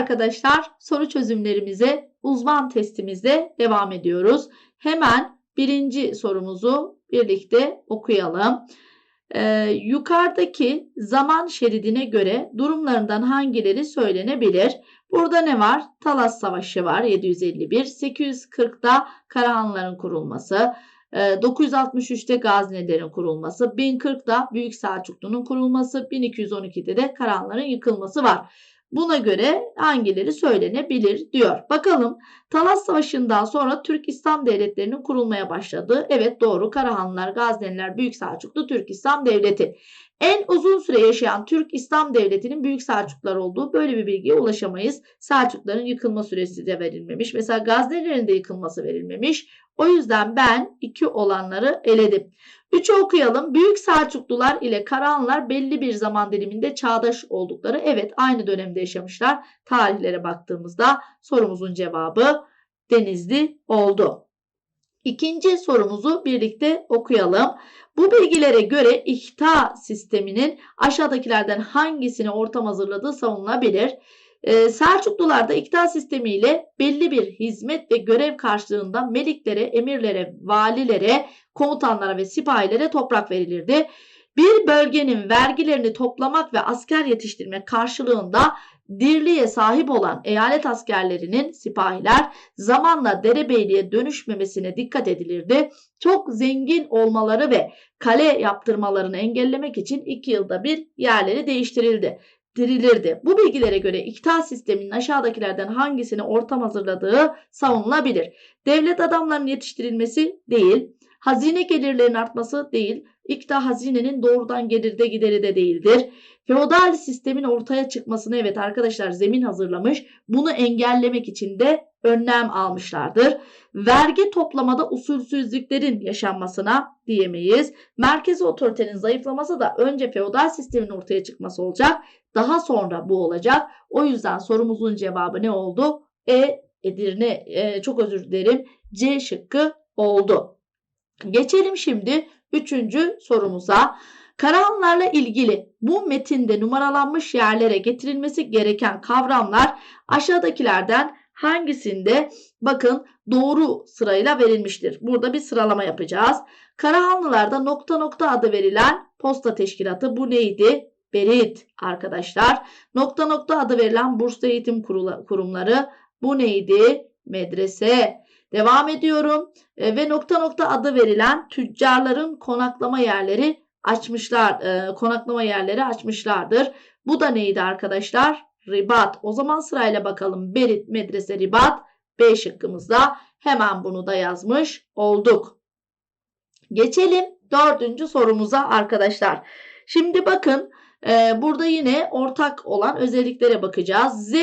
arkadaşlar soru çözümlerimize uzman testimizde devam ediyoruz. Hemen birinci sorumuzu birlikte okuyalım. Ee, yukarıdaki zaman şeridine göre durumlarından hangileri söylenebilir? Burada ne var? Talas Savaşı var 751. 840'da Karahanlıların kurulması. 963'te Gaznelerin kurulması, 1040'da Büyük Selçuklu'nun kurulması, 1212'de de Karahanların yıkılması var. Buna göre hangileri söylenebilir diyor. Bakalım Talas Savaşı'ndan sonra Türk İslam devletlerinin kurulmaya başladığı. Evet doğru Karahanlılar, Gazneliler, Büyük Selçuklu Türk İslam Devleti. En uzun süre yaşayan Türk İslam Devleti'nin Büyük Selçuklular olduğu böyle bir bilgiye ulaşamayız. Selçukluların yıkılma süresi de verilmemiş. Mesela Gaznelilerin de yıkılması verilmemiş. O yüzden ben iki olanları eledim. Üçü okuyalım. Büyük Selçuklular ile Karahanlılar belli bir zaman diliminde çağdaş oldukları. Evet aynı dönemde yaşamışlar. Tarihlere baktığımızda sorumuzun cevabı Denizli oldu. İkinci sorumuzu birlikte okuyalım. Bu bilgilere göre ihta sisteminin aşağıdakilerden hangisini ortam hazırladığı savunulabilir. Ee, Selçuklularda iktidar sistemiyle belli bir hizmet ve görev karşılığında meliklere, emirlere, valilere, komutanlara ve sipahilere toprak verilirdi. Bir bölgenin vergilerini toplamak ve asker yetiştirmek karşılığında dirliğe sahip olan eyalet askerlerinin sipahiler zamanla derebeyliğe dönüşmemesine dikkat edilirdi. Çok zengin olmaları ve kale yaptırmalarını engellemek için iki yılda bir yerleri değiştirildi dirilirdi. Bu bilgilere göre iktidar sisteminin aşağıdakilerden hangisini ortam hazırladığı savunulabilir. Devlet adamlarının yetiştirilmesi değil, hazine gelirlerinin artması değil, iktidar hazinenin doğrudan gelirde gideri de değildir. Feodal sistemin ortaya çıkmasını evet arkadaşlar zemin hazırlamış. Bunu engellemek için de önlem almışlardır. Vergi toplamada usulsüzlüklerin yaşanmasına diyemeyiz. Merkezi otoritenin zayıflaması da önce feodal sistemin ortaya çıkması olacak. Daha sonra bu olacak. O yüzden sorumuzun cevabı ne oldu? E Edirne e, çok özür dilerim. C şıkkı oldu. Geçelim şimdi üçüncü sorumuza. Karahanlarla ilgili bu metinde numaralanmış yerlere getirilmesi gereken kavramlar aşağıdakilerden hangisinde bakın doğru sırayla verilmiştir. Burada bir sıralama yapacağız. Karahanlılarda nokta nokta adı verilen posta teşkilatı bu neydi? Berit arkadaşlar. Nokta nokta adı verilen burslu eğitim kurumları bu neydi? Medrese. Devam ediyorum. E, ve nokta nokta adı verilen tüccarların konaklama yerleri açmışlar. E, konaklama yerleri açmışlardır. Bu da neydi arkadaşlar? Ribat. O zaman sırayla bakalım. Berit, medrese, ribat. B şıkkımızda hemen bunu da yazmış olduk. Geçelim dördüncü sorumuza arkadaşlar. Şimdi bakın e, burada yine ortak olan özelliklere bakacağız. Z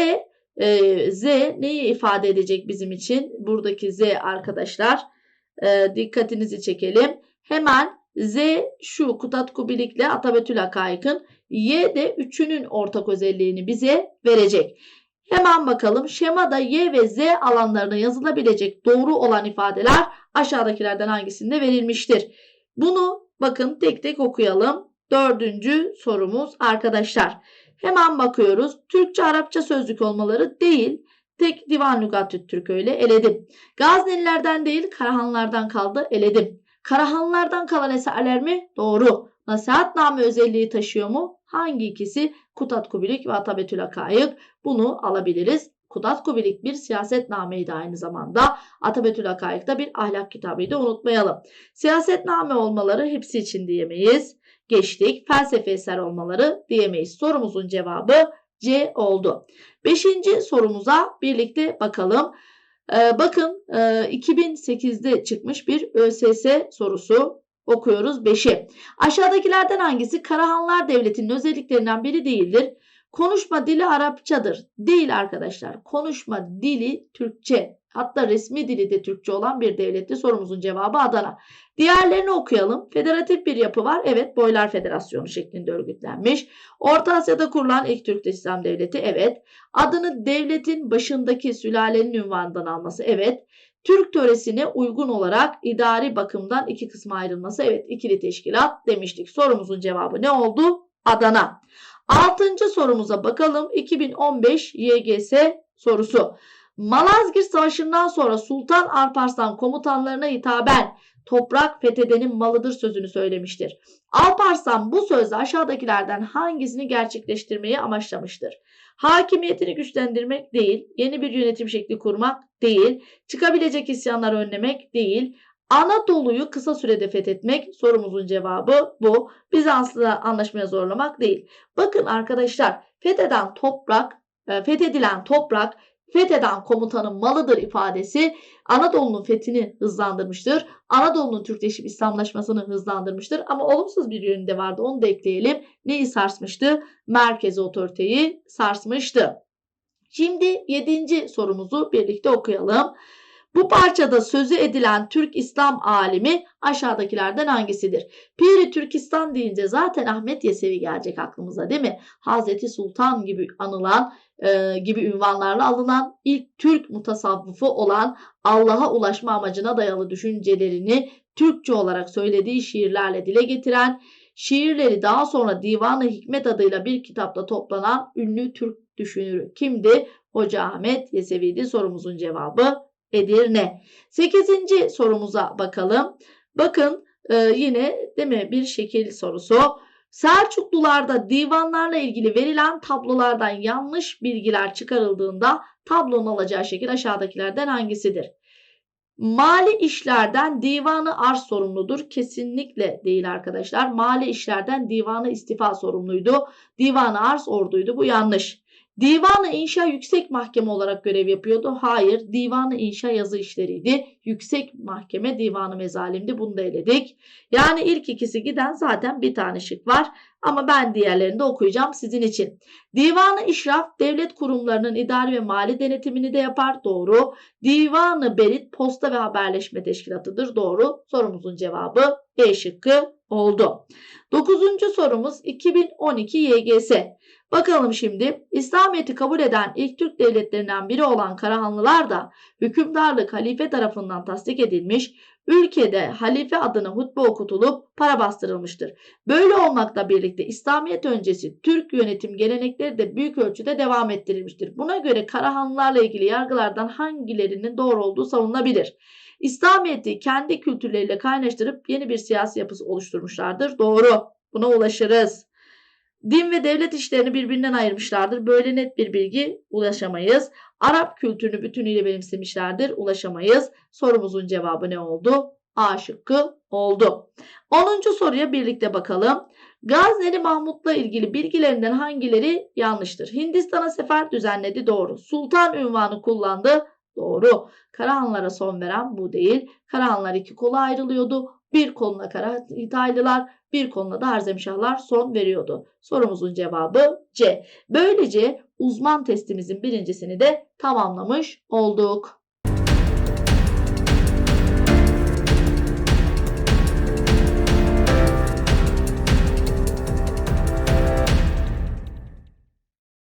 e, Z neyi ifade edecek bizim için? Buradaki Z arkadaşlar e, dikkatinizi çekelim. Hemen Z şu Kutat Kubilik'le Atabetül Akayk'ın Y de üçünün ortak özelliğini bize verecek. Hemen bakalım şemada Y ve Z alanlarına yazılabilecek doğru olan ifadeler aşağıdakilerden hangisinde verilmiştir? Bunu bakın tek tek okuyalım. Dördüncü sorumuz arkadaşlar. Hemen bakıyoruz. Türkçe Arapça sözlük olmaları değil. Tek Divan Lügatü Türk öyle eledim. Gaznelilerden değil Karahanlardan kaldı eledim. Karahanlardan kalan eserler mi? Doğru. Nasihatname özelliği taşıyor mu? Hangi ikisi? Kutat Kubilik ve Atabetül Akayık. Bunu alabiliriz. Kudat Kubilik bir siyasetnameydi aynı zamanda. Atabetül Akayık da bir ahlak kitabıydı unutmayalım. Siyasetname olmaları hepsi için diyemeyiz. Geçtik. Felsefe eser olmaları diyemeyiz. Sorumuzun cevabı C oldu. Beşinci sorumuza birlikte bakalım. Ee, bakın e, 2008'de çıkmış bir ÖSS sorusu okuyoruz 5'i. Aşağıdakilerden hangisi Karahanlar Devleti'nin özelliklerinden biri değildir? Konuşma dili Arapçadır. Değil arkadaşlar. Konuşma dili Türkçe. Hatta resmi dili de Türkçe olan bir devletti. Sorumuzun cevabı Adana. Diğerlerini okuyalım. Federatif bir yapı var. Evet Boylar Federasyonu şeklinde örgütlenmiş. Orta Asya'da kurulan ilk Türk İslam Devleti. Evet. Adını devletin başındaki sülalenin ünvanından alması. Evet. Türk töresine uygun olarak idari bakımdan iki kısma ayrılması. Evet ikili teşkilat demiştik. Sorumuzun cevabı ne oldu? Adana. Altıncı sorumuza bakalım. 2015 YGS sorusu. Malazgirt Savaşı'ndan sonra Sultan Alparslan komutanlarına hitaben toprak fethedenin malıdır sözünü söylemiştir. Alparslan bu sözle aşağıdakilerden hangisini gerçekleştirmeyi amaçlamıştır? Hakimiyetini güçlendirmek değil, yeni bir yönetim şekli kurmak değil, çıkabilecek isyanları önlemek değil, Anadolu'yu kısa sürede fethetmek sorumuzun cevabı bu. Bizans'la anlaşmaya zorlamak değil. Bakın arkadaşlar fetheden toprak, e, fethedilen toprak fetheden komutanın malıdır ifadesi Anadolu'nun fethini hızlandırmıştır. Anadolu'nun Türkleşip İslamlaşmasını hızlandırmıştır. Ama olumsuz bir yönü de vardı. Onu da ekleyelim. Neyi sarsmıştı? Merkezi otoriteyi sarsmıştı. Şimdi yedinci sorumuzu birlikte okuyalım. Bu parçada sözü edilen Türk İslam alimi aşağıdakilerden hangisidir? Piri Türkistan deyince zaten Ahmet Yesevi gelecek aklımıza değil mi? Hazreti Sultan gibi anılan e, gibi ünvanlarla alınan ilk Türk mutasavvıfı olan Allah'a ulaşma amacına dayalı düşüncelerini Türkçe olarak söylediği şiirlerle dile getiren, şiirleri daha sonra Divan-ı Hikmet adıyla bir kitapta toplanan ünlü Türk düşünürü kimdi? Hoca Ahmet Yesevi'ydi sorumuzun cevabı Edirne. Sekizinci sorumuza bakalım. Bakın e, yine değil mi bir şekil sorusu. Selçuklularda divanlarla ilgili verilen tablolardan yanlış bilgiler çıkarıldığında tablonun alacağı şekil aşağıdakilerden hangisidir? Mali işlerden divanı arz sorumludur. Kesinlikle değil arkadaşlar. Mali işlerden divanı istifa sorumluydu. Divanı arz orduydu. Bu yanlış. Divanı İnşa Yüksek Mahkeme olarak görev yapıyordu. Hayır, Divanı İnşa yazı işleriydi. Yüksek Mahkeme Divanı Mezalimdi. Bunu da eledik. Yani ilk ikisi giden zaten bir tane şık var. Ama ben diğerlerini de okuyacağım sizin için. Divanı İşraf devlet kurumlarının idari ve mali denetimini de yapar. Doğru. Divanı Berit posta ve haberleşme teşkilatıdır. Doğru. Sorumuzun cevabı B şıkkı oldu. Dokuzuncu sorumuz 2012 YGS. Bakalım şimdi İslamiyet'i kabul eden ilk Türk devletlerinden biri olan Karahanlılar da hükümdarlık halife tarafından tasdik edilmiş, ülkede halife adına hutbe okutulup para bastırılmıştır. Böyle olmakla birlikte İslamiyet öncesi Türk yönetim gelenekleri de büyük ölçüde devam ettirilmiştir. Buna göre Karahanlılarla ilgili yargılardan hangilerinin doğru olduğu savunulabilir. İslamiyet'i kendi kültürleriyle kaynaştırıp yeni bir siyasi yapısı oluşturmuşlardır. Doğru. Buna ulaşırız. Din ve devlet işlerini birbirinden ayırmışlardır. Böyle net bir bilgi ulaşamayız. Arap kültürünü bütünüyle benimsemişlerdir. Ulaşamayız. Sorumuzun cevabı ne oldu? A şıkkı oldu. 10. soruya birlikte bakalım. Gazneli Mahmut'la ilgili bilgilerinden hangileri yanlıştır? Hindistan'a sefer düzenledi doğru. Sultan ünvanı kullandı doğru. Karahanlara son veren bu değil. Karahanlar iki kola ayrılıyordu. Bir koluna Karahanlılar, bir koluna da Harzemşahlar son veriyordu. Sorumuzun cevabı C. Böylece uzman testimizin birincisini de tamamlamış olduk.